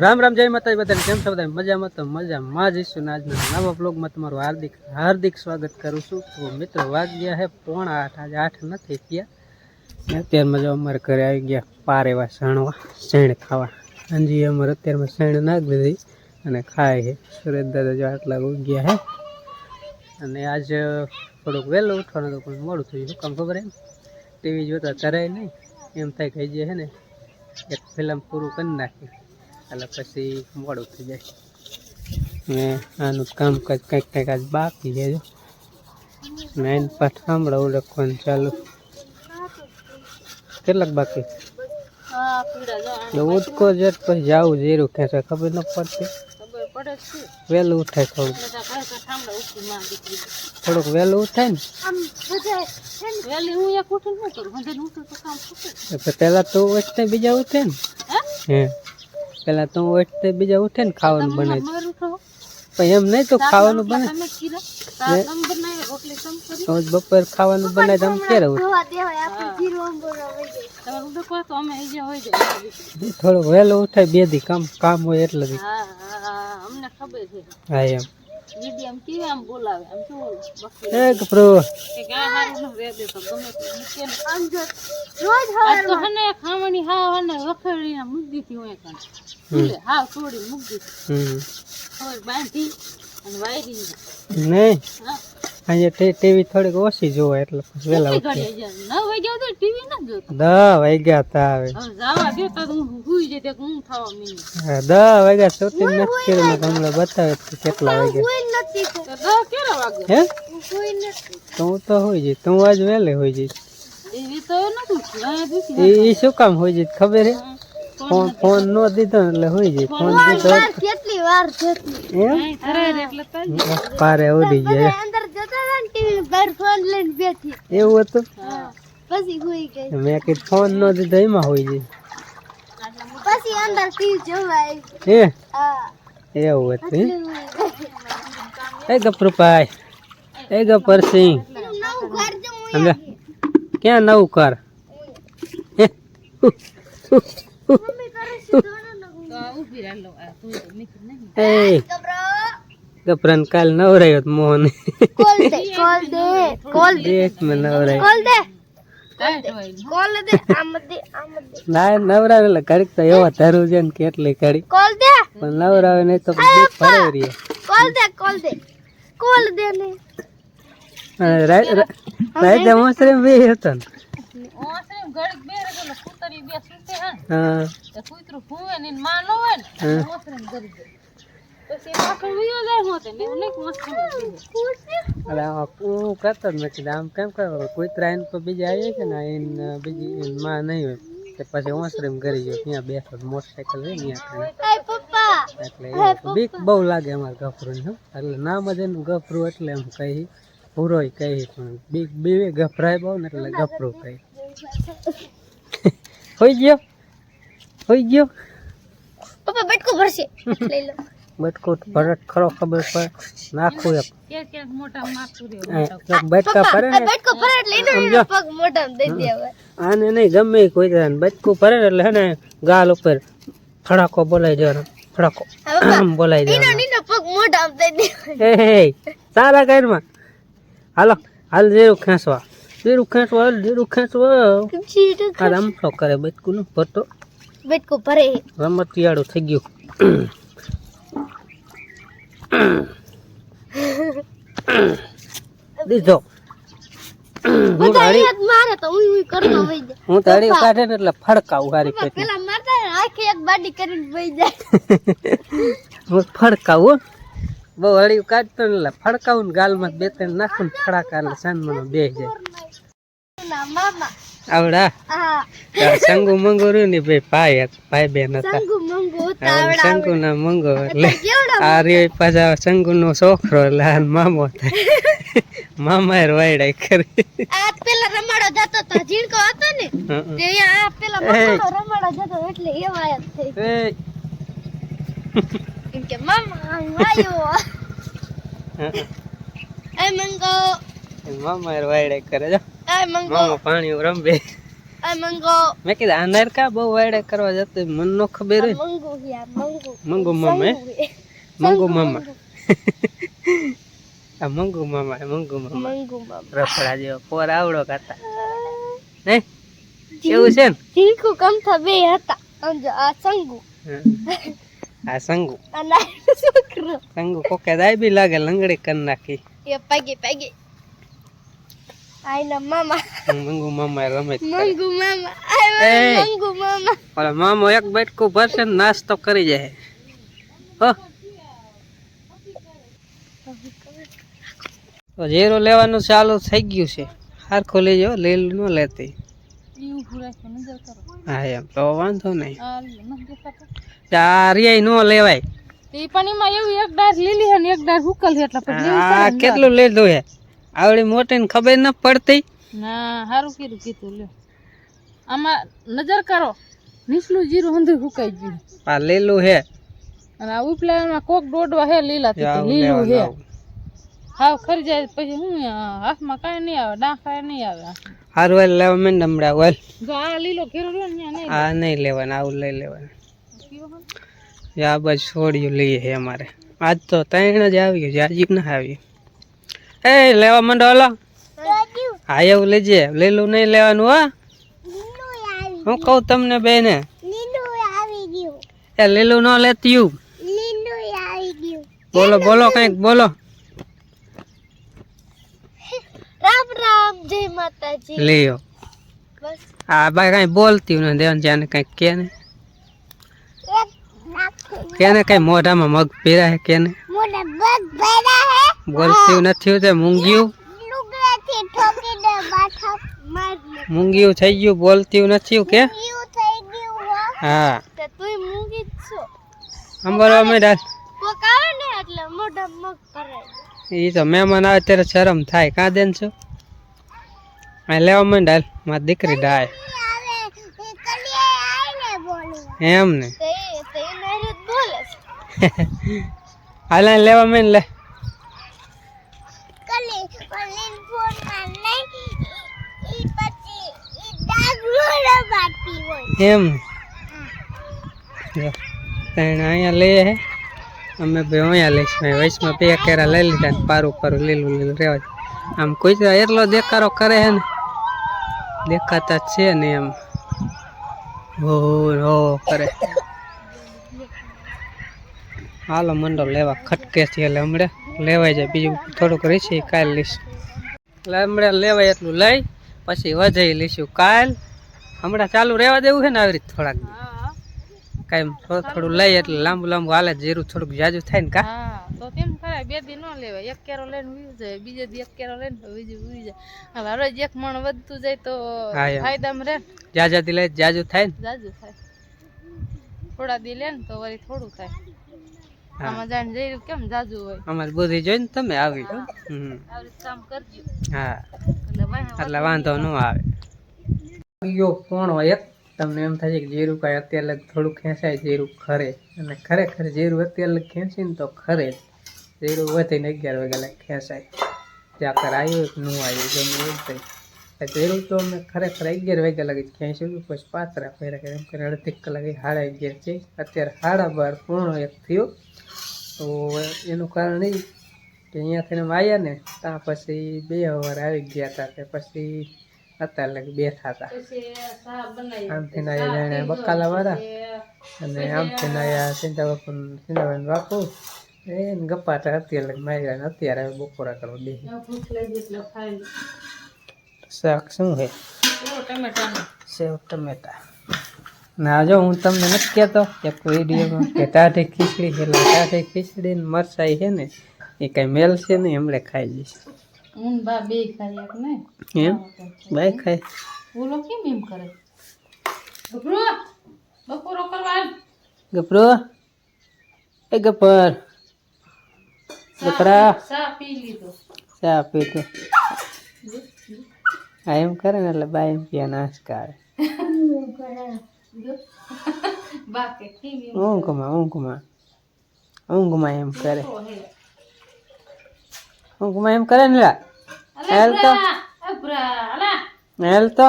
રામ રામ, જય માતાજી બધાને. કેમ છો બધા? મજામાં તો મજામાં. જ ઈશું આજના નવા બ્લોગમાં તમારું હાર્દિક હાર્દિક સ્વાગત કરું છું. તો મિત્રો, વાગ્યા છે પોણા આઠ. આજે આઠ નથી થયા. અત્યારે અત્યારમાં જો અમારે ઘરે આવી ગયા પાર એવા સણવા શેણ ખાવા. અંજી અમારે અત્યારમાં શેણ નાખી દીધી અને ખાય છે. સુરેશ દાદા જો આટલા ઉગ્યા છે અને આજ થોડુંક વહેલું ઉઠવાનું તો પણ મોડું થયું શું કામ ખબર એમ? ટીવી જોતા કરાય નહીં. એમ થાય કે જે છે ને એક ફિલ્મ પૂરું કરી નાખી એટલે પછી મોડું થઈ જાય. ને આનું કામકાજ કંઈક કંઈક આજ બાકી છે નાઇન ને સાંભળવું લખવાનું ચાલુ. કેટલાક બાકી? એટલે જ જટ પછી જવું જીરું ખેંચે ખબર ન પડતી. વહેલું ઉઠાય થોડું થોડુંક વહેલું ઉઠાય ને. એટલે પહેલાં તો ઉઠતે બીજા ઉઠે ને. હે. પહેલાં તું ઉઠતે બીજા ઉઠે ને ખાવાનું બને પણ એમ નહીં તો ખાવાનું બને. તો બપોર ખાવાનું બને તો આમ ક્યારે ઉઠે. થોડો વહેલો ઉઠાય બે દી કામ કામ હોય એટલે દી અમને ખબર છે. હા એમ. કેવી આમ બોલાવે આમ શું કે હારું ન દે તો ગમે તે ને તો હને ખાવાની હા હને હોય કાન ફૂલે હાવ તોડી મૂકી હમ. હવે બાંધી અને વાયરી નહીં. હા. અહીંયા ટીવી થોડીક ઓછી જોવે એટલે વહેલા ઉઠે નવ વાગ્યા તો ટીવી ન જોતો. દસ વાગ્યા તા આવે. જાવા દે તો હું હુઈ તે હું થવા મી હા, દસ વાગ્યા સુધી નથી કર્યું. તો તમને બતાવે કે કેટલા વાગ્યા. તો દસ કેટલા વાગે હે? તો હું તો હોય જઈ તું આજ વહેલે હોય જઈ એવી તો નથી એ શું કામ હોય જઈ ખબર હે? ફોન ફોન નો દીધો ને એટલે હોય જાય ફોન દીધો કેટલી વાર જતી એમ? અરે એટલે પારે ઉડી જાય. જતા હતા ને ટીવી બહાર ફોન લઈને બેઠી. એવું હતું? પછી હુઈ ગઈ. મેં કીધું ફોન નો દીધો એમાં હોય જઈ પછી અંદર ટીવી જોવા આવી. હે? હા. એવું હતું એ ગપરુભાઈ એ ગપરસિંહ સમજા? ક્યાં નવું કર હે? રહેલો તું નીકળ નહીં. એ. ગપરાન કાલ નવરાયો મોહન. કોલ દે કોલ દે કોલ દે. મેં નવરાયો. કોલ દે. કોલ દે આમ દે આમ દે. ના નવરાવે એટલે ઘડીક તો એવા ધરું છે ને કેટલી ઘડી કોલ દે. પણ નવરાવે નહીં તો ફરે રહીએ કોલ દે કોલ દે. કોલ દે ને. અને રા- રા- મોસરે બે હતો ને. ઓસે ઘડીક બે રેગલો કૂતરી બે સૂતે હે હા. તો કૂતરું ભૂવે ને માં ન હોય ને હા. ઓસરે ને ને ને આમાં હું કરતો જ નથી આમ કેમ કરો કૂતરા એને તો બીજા આવીએ છે ને એને બીજી માં નહીં હોય. કે પછી ઓસરેમ કરી ગયો ત્યાં બેસો મોટરસાઇકલ ને. આય પપ્પા એટલે બીક બહુ લાગે અમારે ગફરું ને એટલે નામ જ એનું ગફરું એટલે એમ કહી પૂરોય કહી પણ બીક બીવે ગભરાય બહુ ને એટલે ગફરું કહી. હોઈ ગયો? હોઈ ગયો? પપ્પા બટકો ભરશે. લઈ લો. બટકો ભરત ખરો ખબર પડે. નાખું એક. બટકા ભરે ને. આને નહીં ગમે કોઈ બટકું ભરે એટલે હે ને ગાલ ઉપર ફડાકો બોલાઈ દેવાનો. ફડાકો. બોલાઈ દેવાનો. જવાનો નીનો પગ મોઢામાં દઈ દે. હે હે સારા કારમાં હાલો હાલ જીરું ખેંચવા. જેરું ખેંચવા જેરું ખેંચવા. આ રમતો કરે બટકું નું ફોટો બટકું ભરે. રમતિયાળું થઈ ગયું. દીધો. હું તારી મારે તો ઉઈ ઉઈ કરતો વઈ જાય. હું તારી કાઢે ને એટલે ફડકાવું હારી પેટ. પેલા મારતા આખી એક બાડી કરીને વઈ જાય. હું ફડકાવું હો. બહુ હળી કાઢતો ને એટલે ફડકાવું ને ગાલમાં બે ત્રણ નાખું ને ફડાકા એટલે સાંજમાં બે જાય. મામા. આવડા. હા. સંગુ મંગુ રહ્યું ને ભાઈ ભાઈ ભાઈ બેન હતા. શંકુ ના મંગો એટલે આ રે પાછા શંકુ નો છોકરો એટલે આ મામો થાય. મામા વાયડા કરી. આ પેલા રમાડો જતો તો ઝીણકો હતો ને તે આ પેલા મસાલો રમાડો જતો એટલે એવા થઈ કે મામા આવ્યો એ મંગો. મામા વાયડા કરે જો. એ મંગો. મામા પાણી રંબે એ મંગો. મેં કીધું આ નરકા બહુ વાડે કરવા જતો મન નો ખબર હોય. મંગુ યા મંગો. મંગુ મામા મંગો મામા. આ મંગુ મામા મંગુ મામા. મંગુ મામા. રફડા જેવો પોર આવડો કાતા. હે? એવું છે ને ચીકુ કમથા બે હતા. સમજો આ સંગુ. આ સંગુ. આ આ છોકરો. સંગુ કોકે દાય બી લાગે લંગડી કન નાખી. એ પગે પગે. આઈના મામા મંગુ મામા રમે મંગુ મામા આય એ. મંગુ મામા ઓલા મામો એક બેટકું ભરશે ને નાસ્તો કરી જાય હો તો જીરું લેવાનું ચાલુ થઈ ગયું છે હારખો લેજો લીલું ન લેતી હા એમ તો વાંધો નહીં આ લ્યો, નથી દેખાતો આ રિયાય ન લેવાય એ પણ એમાં એવું એક ડાળ લીલી હે ને એક ડાળ હુકલ હે એટલે કેટલું લીધું હે આવડી મોટી ને ખબર ન પડતી. ના સારું કીધું કીધું લ્યો. આમાં નજર કરો. નીચલું જીરું હંધું હુકાઈ ગયું. આ લીલું હે. અને આ ઉપલામાં કોક દોડવા હે લીલા આવું લીલું હે. હાવ ખરી જાય પછી હું હાથમાં કાંઈ નહીં આવે ડાં કાંઈ નહીં આવે. હારું હાલ લેવા મેં હમણાં ઓલ જો આ લીલો ઘેરો રહ્યો ને નહીં. આ નહીં લેવાના આવું લઈ લેવાનું. આ બાજુ છોડ્યું લઈએ હે અમારે. આજ તો ત્રણ જ આવી ગયું જાજી ના આવ્યું એ લેવા માંડો હલો. હા એવું લેજે. લીલું નહીં લેવાનું હા. હું કહું તમને બેને? એ લીલું ન લેતી બોલો બોલો કંઈક બોલો. રામ રામ જય માતાજી. લ્યો. આ ભાઈ કઈ બોલતી નથી દેવાન જાને કંઈક કે ને. કેને કઈ મોઢામાં મગ પીરા હે કેને? મોઢે હે? બોલતી નથી તે મૂંગ્યું. મૂંગ્યું થઈ ગયું બોલતી નથી કે? એવું થઈ ગયું હો. તો મેં એ તો મહેમાન આવે ત્યારે શરમ થાય. કાં દેન છો? આ લેવા માંડ હાલ મારી દીકરી ડાય. એમ ને. હાલ હાલ લેવા માંડ લે કલી ઓનલાઈન ફોનમાં નહીં ઈ પછી ઈ ડાગલો રમાતી હોય એમ? ત્રણ અહીંયા લઈએ હે. અમે બે અહીંયા લઈશું વૈશમાં બે કેરા લઈ લીધા ને પારું પારું લીલું લીલું રહેવા આમ કોઈ તો એટલો દેખારો કરે હે ને. દેખાતા છે ને એમ. હો હો કરે. હાલો મંડો લેવા. ખટકે છે એટલે હમણાં લેવાય જાય. બીજું થોડુંક રહીશું કાલ લઈશું. એટલે હમણાં લેવાય એટલું લઈ પછી વધારી લઈશું. કાલ હમણાં ચાલુ રહેવા દેવું છે ને આવી રીતે થોડાક દી. કાંઈ થોડું લઈ એટલે લાંબુ લાંબુ હાલે જીરું થોડુંક જાજુ થાય ને કા. તો તેમ કરાય બે દી ન લેવાય. એક કેરો લઈને ઉઈ જાય બીજે દી એક કેરો લઈને બીજું ઉઈ જાય. હવે રોજ એક મણ વધતું જાય તો. ફાયદામાં રહે. ને જાજાથી લઈ જાજુ થાય ને? જાજુ થાય. થોડા દી લે ને તો વળી થોડું થાય. આમાં જાણે જઈ કેમ જાજુ હોય? અમારી બુદ્ધિ જોઈને તમે આવી. હમ. કામ કરજો. હા. એટલે વાંધો ન આવે. ગયો કોણ હોય તમને એમ થાય છે કે જીરું કાંઈ અત્યારે થોડું ખેંચાય, જીરું ખરે. અને ખરેખર જીરું અત્યારે ખેંચીને તો ખરે જીરું વધીને અગિયાર વાગ્યા લગ ખેંચાય. ત્યાં કર આવ્યું કે ન આવ્યું ગમે એવું થઈ આ તો અમે ખરેખર અગિયાર વાગ્યા લગી ખેંચ્યું હતું, પછી પાતરા ફેરા કરે એમ કરીને અડધી કલાક સાડા અગિયાર છે અત્યારે સાડા બાર પૂર્ણ એક થયો. તો એનું કારણ એ કે અહીંયાથી અમે આવ્યા ને, ત્યાં પછી બે વાર આવી ગયા હતા. કે પછી હતા પછી બે બનાવી આમથી ના જાણે બકાલા વાળા. અને આમથી ના સિંધા બાપુ સિંધાબાઈ બાપુ એને ગપ્પાટા અત્યારે લગી માર્યા અત્યારે બપોરા કરવા એટલે ખાઈ લે. શાક શું છે સેવ ટમેટા. ના જો હું તમને નથી કહેતો એક વિડીયોમાં કે ટાઢી ખીચડી છે એટલે ટાઢી ખીચડી ને મરસાઈ છે ને એ કઈ મેલ છે ને એમણે ખાઈ જઈશ હું બા બે ખાય એક ને? એમ? બાય ખાય? બોલો કેમ એમ કરે? ગપરો બપોરો કરવા. ગપરો એ ગપર ગપરા સા પી લીધો. સા પી તો આ એમ કરે ને એટલે બા એમ પીવા નાશ કરે. ઊંઘમાં ઊંઘમાં. ઊંઘમાં એમ કરે. ઊંઘમાં એમ કરે ને લા. હેલ તો. હેલ તો.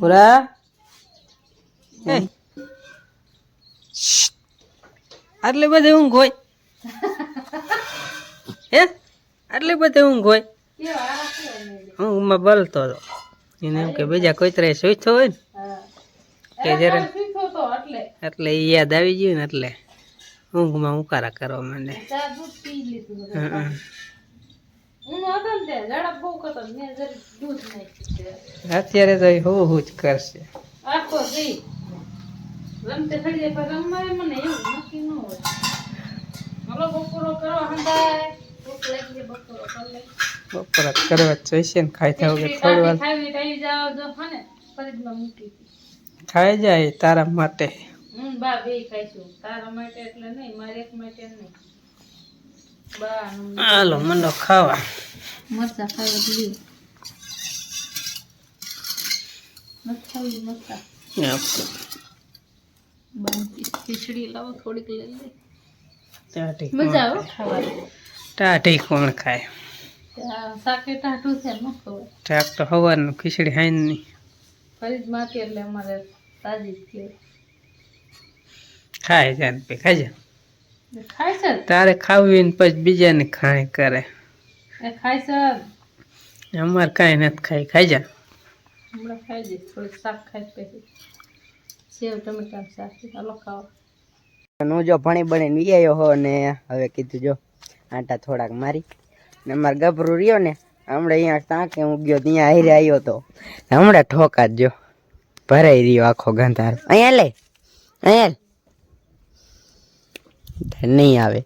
પૂરા આટલી બધી ઊંઘ હોય. હે? આટલી બધી ઊંઘ હોય. ઊંઘમાં બલતો હતો. એને એમ કે બીજા કોઈ ત્રે સૂચતો હોય ને. કે જરા એટલે. એ યાદ આવી ગયું ને એટલે ઊંઘમાં ઉકારા કરવા માંડે. અત્યારે તો હું હું જ કરશે. બપોરો કરવા જોઈશે ને ખાઈ થાવ થોડી વાર. ખાઈ જાય તારા માટે. હું બા બે ખાઈશું. તારા માટે એટલે નહીં મારે એક માટે નહીં. હાલો મંડો ખાવા. મરચા મરચા ખીચડી લાવો થોડીક લઈ લે. ટાઢી મજા આવે ખાવાની. કોણ ખાય? શાકે ટાઢું છે ન ખબર તો ખીચડી હાઈ નહીં ફરી જ માતી એટલે અમારે ખાય છે ને ખાય છે? ખાય છે? તારે ખાવી ને પછી બીજાને ખાય કરે. એ ખાય છે જ. અમારે કાંઈ નથી ખાય. ખાઈ જા હમણાં ખાઈ જઈશ થોડું શાક ખાઈ પછી. સેવ ટમેટા શાક ચાલો ખાવા હું જો ભણી બની વી આવ્યો હો ને હવે કીધું જો આટા થોડાક મારી. ને મારે ગભરું રહ્યો ને હમણાં અહીંયા ટાંકે હું ગયો ત્યાં હારે આવ્યો તો. હમણાં ઠોકા જ જો. ભરાઈ રહ્યો આખો ગંધાર. અહીંયા લે, અહીંયા નહીં આવે.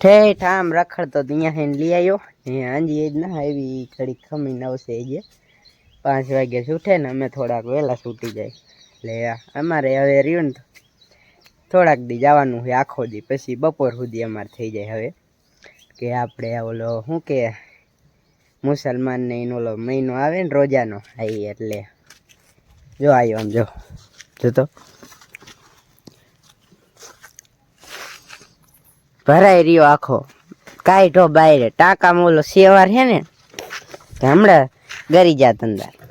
ઠેઠ, આમ રખડતો અહીંયા થઈને લઈ આવ્યો. હાંજી, એ જ ના આવી ઘડી ખમી નવસે જે પાંચ વાગે છૂટે ને અમે થોડાક વહેલા છૂટી જાય. એટલે અમારે હવે રહ્યું ને થોડાક દી જવાનું હોય આખો દી, પછી બપોર સુધી અમારે થઈ જાય હવે. કે આપણે ઓલો, શું કે મુસલમાનને એનો ઓલો મહિનો આવે ને રોજાનો હા એટલે જો આવ્યો આમ જો. જો તો ભરાઈ રહ્યો આખો. કાંઈ ઢો બાયરે. ટાંકા મોલો સેવાર છે ને હમણાં ગરી જાત અંદર.